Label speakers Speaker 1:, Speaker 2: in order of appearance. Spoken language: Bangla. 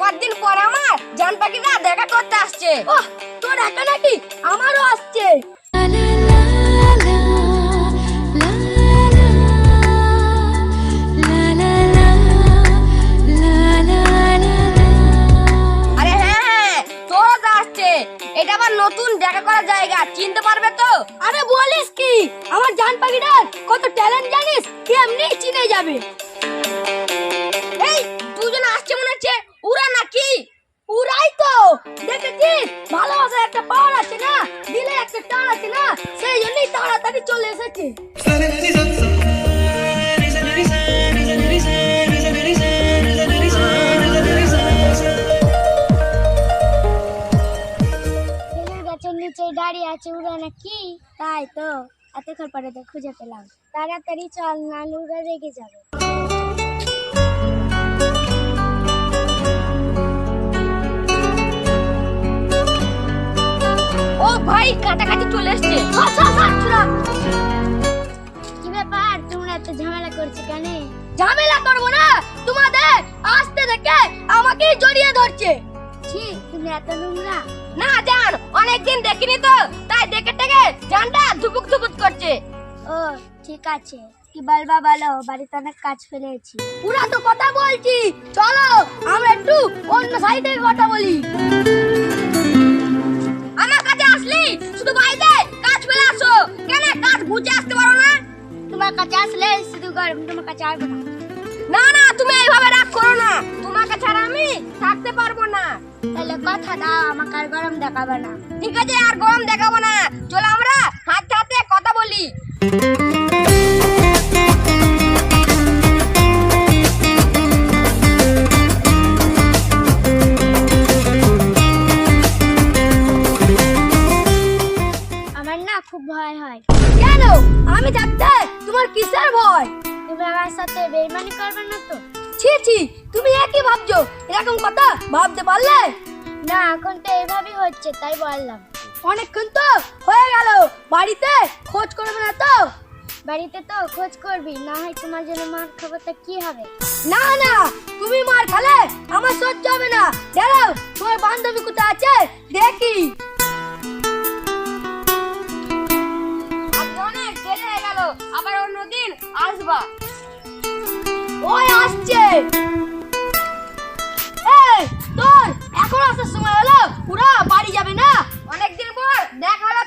Speaker 1: কতদিন পর আমার জান পাখিরা দেখা করতে আসছে।
Speaker 2: ওহ তোর একা নাকি? আমারও আসছে।
Speaker 1: আরে হ্যাঁ হ্যাঁ নতুন দেখা করার জায়গা, চিনতে পারবে তো?
Speaker 2: আরে বলিস কি? আমার জান পাখিটার কত ট্যালেন্ট জানিস? এমনি চিনে যাবে?
Speaker 1: উড়া নাকি?
Speaker 2: পুরাই তো। দেখেছিস ভালোবাসার একটা পাওয়ার আছে না? দিলে একটা টান আছে না? সেই জন্যই তাড়াতাড়ি চলে এসেছে।
Speaker 3: নিচে দাঁড়িয়ে আছে ওরা নাকি? তাই তো। এতক্ষণ পরে তো খুঁজে পেলাম। তাড়াতাড়ি চল নাহলে ওরা রেগে যাবে।
Speaker 1: ও ভাই কাটাকাটি চলে এসছে।
Speaker 3: কি ব্যাপার? তোমরা এত ঝামেলা করছ কেন?
Speaker 2: ঝামেলা করব না। তোমাদের আসতে দেখে আমাকেই জড়িয়ে ধরছে।
Speaker 3: ছি তুমি এত নোংরা।
Speaker 1: না জান অনেকদিন দেখিনি তো। তাই দেখে টেকে জানটা ধুপুক ধুপুক করছে।
Speaker 3: ও ঠিক আছে। কি বলবা বলো বাড়িতে অনেক কাজ ফেলেছি
Speaker 2: পুরা তো কথা বলছি। চলো আমরা একটু অন্য সাইডে কথা বলি।
Speaker 3: তোমার কাছে আসলে গরম তোমার কাছে আসব না।
Speaker 1: না না তুমি এইভাবে রাগ করো না। তোমাকে ছাড়া আমি থাকতে পারব না।
Speaker 3: তাহলে কথা দাও আমাকে আর গরম দেখাবে না।
Speaker 1: ঠিক আছে আর গরম দেখাবো না। চলো আমরা
Speaker 3: খুব ভয় হয়।
Speaker 2: কেন? আমি থাকতে তোমার কিসের ভয়?
Speaker 3: তুমি আমার সাথে বেইমানি করবে না তো?
Speaker 2: ছি ছি, তুমি একই ভাবছ, এরকম কথা ভাবতে পারলে?
Speaker 3: না, এখন তো এভাবেই হচ্ছে, তাই বললাম।
Speaker 2: অনেকক্ষণ তো হয়ে গেল, বাড়িতে খোঁজ করবে না তো?
Speaker 3: বাড়িতে তো খোঁজ করবি, না হয় তোমার জন্য মার খবরটা কি হবে?
Speaker 2: না না, তুমি মার খালে আমার সহ্য হবে না। দাঁড়াও, তোমার বান্ধবী কোথায় আছে? দেখি।
Speaker 1: আসবা।
Speaker 2: ওই, আসছে। এই, তোর, এখন আসার সময় হলো। পুরা বাড়ি যাবে না?
Speaker 1: অনেকদিন পর দেখা হলো